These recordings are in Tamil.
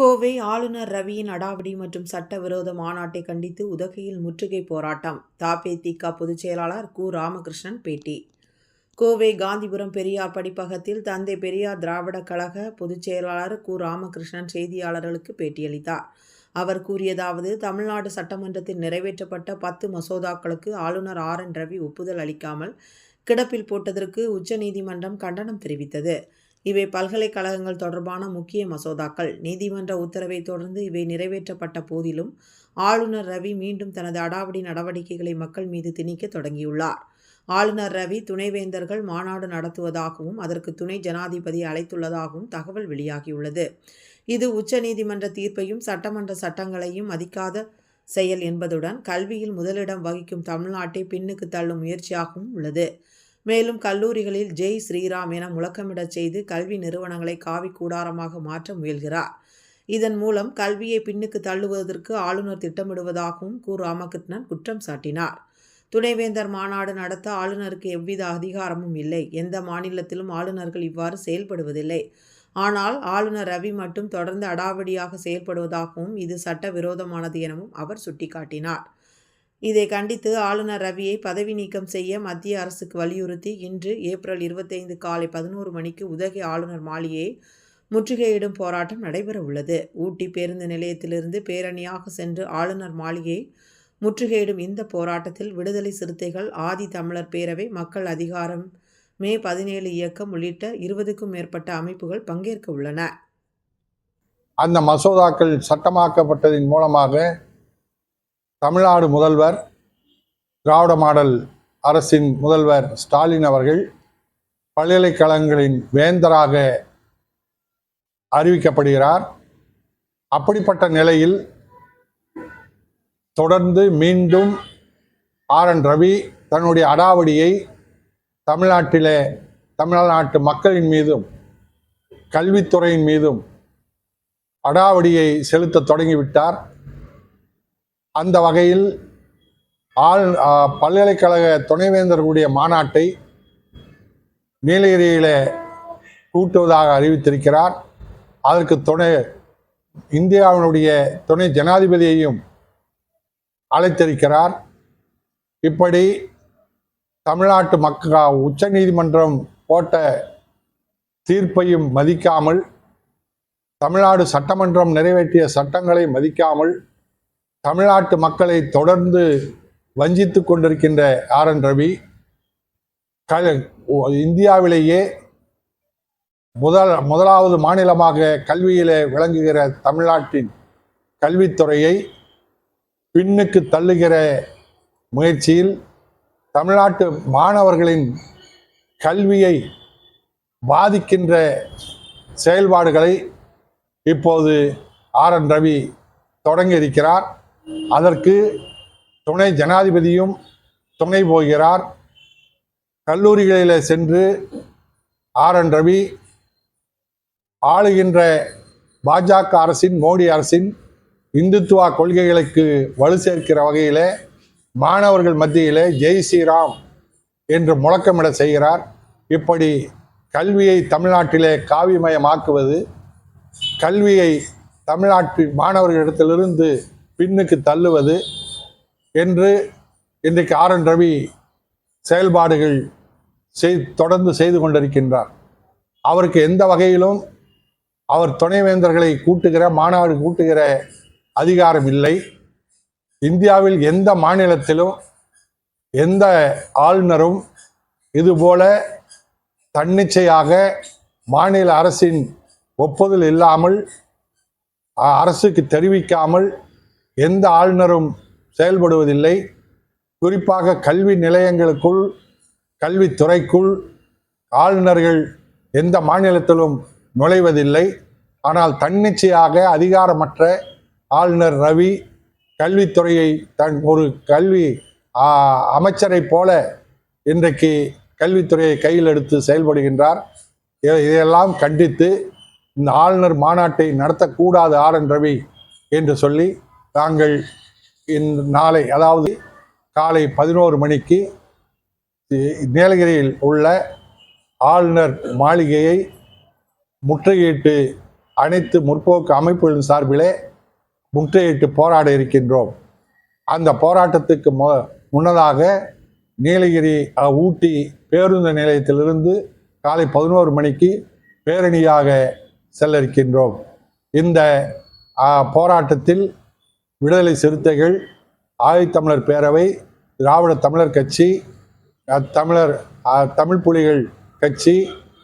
கோவை ஆளுநர் ரவியின் அடாவடி மற்றும் சட்டவிரோத மாநாட்டை கண்டித்து உதகையில் முற்றுகை போராட்டம். தாபேதிக பொதுச் செயலாளர் கு. ராமகிருஷ்ணன் பேட்டி. கோவை காந்திபுரம் பெரியார் படிப்பகத்தில் தந்தை பெரியார் திராவிடக் கழக பொதுச் செயலாளர் கு. ராமகிருஷ்ணன் செய்தியாளர்களுக்கு பேட்டியளித்தார். அவர் கூறியதாவது தமிழ்நாடு சட்டமன்றத்தில் நிறைவேற்றப்பட்ட பத்து மசோதாக்களுக்கு ஆளுநர் ஆர். என். ரவி ஒப்புதல் அளிக்காமல் கிடப்பில் போட்டதற்கு உச்சநீதிமன்றம் கண்டனம் தெரிவித்தது. இவை பல்கலைக்கழகங்கள் தொடர்பான முக்கிய மசோதாக்கள். நீதிமன்ற உத்தரவை தொடர்ந்து இவை நிறைவேற்றப்பட்ட போதிலும் ஆளுநர் ரவி மீண்டும் தனது அடாவடி நடவடிக்கைகளை மக்கள் மீது திணிக்க தொடங்கியுள்ளார். ஆளுநர் ரவி துணைவேந்தர்கள் மாநாடு நடத்துவதாகவும் அதற்கு துணை ஜனாதிபதி அழைத்துள்ளதாகவும் தகவல் வெளியாகியுள்ளது. இது உச்சநீதிமன்ற தீர்ப்பையும் சட்டமன்ற சட்டங்களையும் மதிக்காத செயல் என்பதுடன் கல்வியில் முதலிடம் வகிக்கும் தமிழ்நாட்டை பின்னுக்கு தள்ளும் முயற்சியாகவும் உள்ளது. மேலும் கல்லூரிகளில் ஜெய் ஸ்ரீராம் என முழக்கமிடச் செய்து கல்வி நிறுவனங்களை காவி கூடாரமாக மாற்ற முயல்கிறார். இதன் மூலம் கல்வியை பின்னுக்கு தள்ளுவதற்கு ஆளுநர் திட்டமிடுவதாகவும் கு. ராமகிருஷ்ணன் குற்றம் சாட்டினார். துணைவேந்தர் மாநாடு நடத்த ஆளுநருக்கு எவ்வித அதிகாரமும் இல்லை. எந்த மாநிலத்திலும் ஆளுநர்கள் இவ்வாறு செயல்படுவதில்லை. ஆனால் ஆளுநர் ரவி மட்டும் தொடர்ந்து அடாவடியாக செயல்படுவதாகவும் இது சட்டவிரோதமானது எனவும் அவர் சுட்டிக்காட்டினார். இதை கண்டித்து ஆளுநர் ரவியை பதவி நீக்கம் செய்ய மத்திய அரசுக்கு வலியுறுத்தி இன்று ஏப்ரல் இருபத்தைந்து காலை பதினோரு மணிக்கு உதகை ஆளுநர் மாளிகையை முற்றுகையிடும் போராட்டம் நடைபெற உள்ளது ஊட்டி பேருந்து நிலையத்திலிருந்து பேரணியாக சென்று ஆளுநர் மாளிகையை முற்றுகையிடும் இந்த போராட்டத்தில் விடுதலை சிறுத்தைகள் ஆதி தமிழர் பேரவை மக்கள் அதிகாரம் மே பதினேழு இயக்கம் உள்ளிட்ட இருபதுக்கும் மேற்பட்ட அமைப்புகள் பங்கேற்க உள்ளன அந்த மசோதாக்கள் சட்டமாக்கப்பட்டதின் மூலமாக தமிழ்நாடு முதல்வர் திராவிட மாடல் அரசின் முதல்வர் ஸ்டாலின் அவர்கள் பல்கலைக்கழகங்களின் வேந்தராக அறிவிக்கப்படுகிறார். அப்படிப்பட்ட நிலையில் தொடர்ந்து மீண்டும் ஆர் என் ரவி தன்னுடைய அடாவடியை தமிழ்நாட்டிலே தமிழ்நாட்டு மக்களின் மீதும் கல்வித்துறையின் மீதும் அடாவடியை செலுத்த தொடங்கிவிட்டார். அந்த வகையில் ஆள் பல்கலைக்கழக துணைவேந்தர்களுடைய மாநாட்டை நீலகிரியில் கூட்டுவதாக அறிவித்திருக்கிறார். அதற்கு துணை இந்தியாவினுடைய துணை ஜனாதிபதியையும் அழைத்திருக்கிறார். இப்படி தமிழ்நாட்டு மக்கள் உச்ச நீதிமன்றம் போட்ட தீர்ப்பையும் மதிக்காமல் தமிழ்நாடு சட்டமன்றம் நிறைவேற்றிய சட்டங்களை மதிக்காமல் தமிழ்நாட்டு மக்களை தொடர்ந்து வஞ்சித்து கொண்டிருக்கின்ற ஆர் என் ரவி க இந்தியாவிலேயே முதல் முதலாவது மாநிலமாக கல்வியிலே விளங்குகிற தமிழ்நாட்டின் கல்வித்துறையை பின்னுக்கு தள்ளுகிற முயற்சியில் தமிழ்நாட்டு மாணவர்களின் கல்வியை பாதிக்கின்ற செயல்பாடுகளை இப்போது ஆர் என் ரவி தொடங்கி இருக்கிறார் அதற்கு துணை ஜனாதிபதியும் துணை போகிறார். கல்லூரிகளில் சென்று ஆர் என் ரவி ஆளுகின்ற பாஜக அரசின் மோடி அரசின் இந்துத்துவா கொள்கைகளுக்கு வலு சேர்க்கிற வகையில் மாணவர்கள் மத்தியிலே ஜெய் ஸ்ரீராம் என்று முழக்கமிட செய்கிறார். இப்படி கல்வியை தமிழ்நாட்டிலே காவிமயமாக்குவது கல்வியை தமிழ்நாட்டு மாணவர்களிடத்திலிருந்து பின்னுக்கு தள்ளுவது என்று இன்றைக்கு ஆர் என் ரவி செயல்பாடுகள் செய் தொடர்ந்து செய்து கொண்டிருக்கின்றார். அவருக்கு எந்த வகையிலும் அவர் துணைவேந்தர்களை கூட்டுகிற மாநாடு கூட்டுகிற அதிகாரம் இல்லை. இந்தியாவில் எந்த மாநிலத்திலும் எந்த ஆளுநரும் இதுபோல தன்னிச்சையாக மாநில அரசின் ஒப்புதல் இல்லாமல் அரசுக்கு தெரிவிக்காமல் எந்த ஆளுநரும் செயல்படுவதில்லை. குறிப்பாக கல்வி நிலையங்களுக்குள் கல்வித்துறைக்குள் ஆளுநர்கள் எந்த மாநிலத்திலும் நுழைவதில்லை. ஆனால் தன்னிச்சையாக அதிகாரமற்ற ஆளுநர் ரவி கல்வித்துறையை தன் ஒரு கல்வி அமைச்சரை அமைச்சரைப் போல இன்றைக்கு கல்வித்துறையை கையில் எடுத்து செயல்படுகின்றார். இதையெல்லாம் கண்டித்து இந்த ஆளுநர் மாநாட்டை நடத்தக்கூடாது ஆர் என் ரவி என்று சொல்லி நாங்கள் இந்த நாளை அதாவது காலை பதினோரு மணிக்கு நீலகிரியில் உள்ள ஆளுநர் மாளிகையை முற்றுகையிட்டு அனைத்து முற்போக்கு அமைப்புகளின் சார்பிலே முற்றுகையிட்டு போராட இருக்கின்றோம். அந்த போராட்டத்துக்கு மு முன்னதாக நீலகிரி ஊட்டி பேருந்து நிலையத்திலிருந்து காலை பதினோரு மணிக்கு பேரணியாக செல்ல இருக்கின்றோம். இந்த போராட்டத்தில் விடுதலை சிறுத்தைகள் ஆதித்தமிழர் பேரவை திராவிட தமிழர் கட்சி தமிழர் தமிழ் புலிகள் கட்சி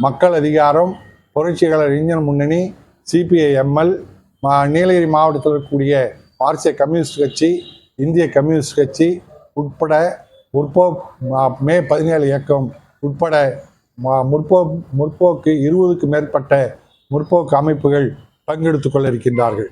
மக்கள் அதிகாரம் புரட்சியாளர் இளைஞர் முன்னணி சிபிஐஎம்எல் நீலகிரி மாவட்டத்தில் இருக்கக்கூடிய மார்க்சிய கம்யூனிஸ்ட் கட்சி இந்திய கம்யூனிஸ்ட் கட்சி உட்பட முற்போ மே பதினேழு இயக்கம் உட்பட முற்போ முற்போக்கு இருபதுக்கும் மேற்பட்ட முற்போக்கு அமைப்புகள் பங்கெடுத்து கொள்ள இருக்கின்றார்கள்.